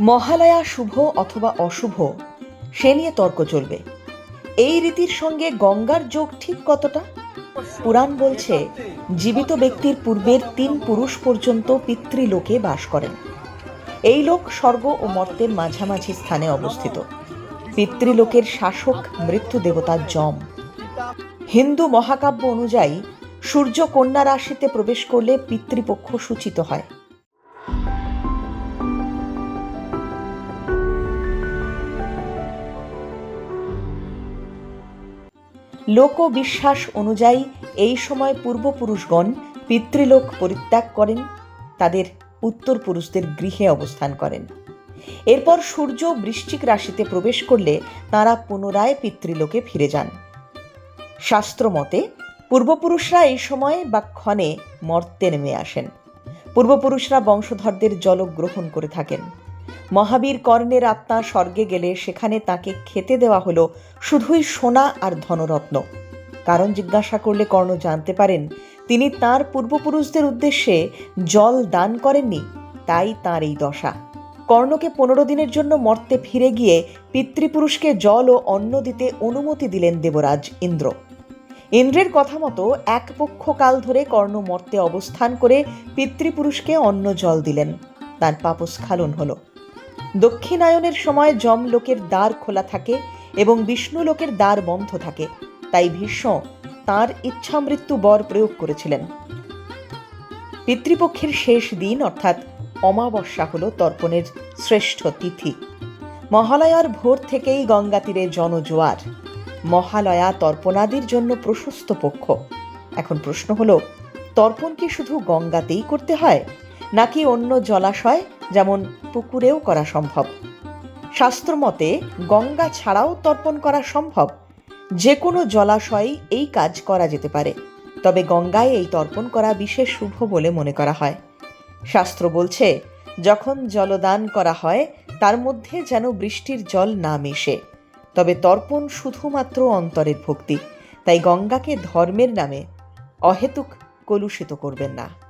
মহালয়া শুভ অথবা অশুভ, সে নিয়ে তর্ক চলবে। এই রীতির সঙ্গে গঙ্গার যোগ ঠিক কতটা? পুরাণ বলছে, জীবিত ব্যক্তির পূর্বের তিন পুরুষ পর্যন্ত পিতৃলোকে বাস করেন। এই লোক স্বর্গ ও মর্তের মাঝামাঝি স্থানে অবস্থিত। পিতৃলোকের শাসক মৃত্যু দেবতা যম। হিন্দু মহাকাব্য অনুযায়ী সূর্য কন্যা রাশিতে প্রবেশ করলে পিতৃপক্ষ সূচিত হয়। লোকবিশ্বাস অনুযায়ী এই সময় পূর্বপুরুষগণ পিতৃলোক পরিত্যাগ করেন, তাদের উত্তর পুরুষদের গৃহে অবস্থান করেন। এরপর সূর্য বৃশ্চিক রাশিতে প্রবেশ করলে তাঁরা পুনরায় পিতৃলোকে ফিরে যান। শাস্ত্রমতে, পূর্বপুরুষরা এই সময় বা ক্ষণে মর্তে নেমে আসেন। পূর্বপুরুষরা বংশধরদের জল গ্রহণ করে থাকেন। মহাবীর কর্ণের আত্মা স্বর্গে গেলে সেখানে তাকে খেতে দেওয়া হলো শুধুই সোনা আর ধনরত্ন। কারণ জিজ্ঞাসা করলে কর্ণ জানতে পারেন, তিনি তার পূর্বপুরুষদের উদ্দেশ্যে জল দান করেননি, তাই তার এই দশা। কর্ণকে পনেরো দিনের জন্য মর্তে ফিরে গিয়ে পিতৃপুরুষকে জল ও অন্ন দিতে অনুমতি দিলেন দেবরাজ ইন্দ্র। ইন্দ্রের কথা মতো এক পক্ষ কাল ধরে কর্ণ মর্তে অবস্থান করে পিতৃপুরুষকে অন্ন জল দিলেন, তার পাপস্খালন হলো। দক্ষিণায়নের সময় যম লোকের দ্বার খোলা থাকে এবং বিষ্ণু লোকের দ্বার বন্ধ থাকে। তাই ভীষ্ম তার ইচ্ছামৃত্যু বর প্রয়োগ করেছিলেন। পিতৃপক্ষের শেষ দিন, অর্থাৎ অমাবস্যা হল তর্পণের শ্রেষ্ঠ তিথি। মহালয়ার ভোর থেকেই গঙ্গা তীরে জনজোয়ার। মহালয়া তর্পণাদির জন্য প্রশস্ত পক্ষ। এখন প্রশ্ন হলো, তর্পণ কি শুধু গঙ্গাতেই করতে হয়? নাকি অন্য জলাশয় যেমন পুকুরেও করা সম্ভব। শাস্ত্রমতে গঙ্গা ছাড়াও তর্পণ করা সম্ভব। যে কোনো জলাশয়েই এই কাজ করা যেতে পারে। তবে গঙ্গায় এই তর্পণ করা বিশেষ শুভ বলে মনে করা হয়। শাস্ত্র বলছে, যখন জলদান করা হয়, তার মধ্যে যেন বৃষ্টির জল না মেশে। তবে তর্পণ শুধুমাত্র অন্তরের ভক্তি, তাই গঙ্গাকে ধর্মের নামে অহেতুক কলুষিত করবেন না।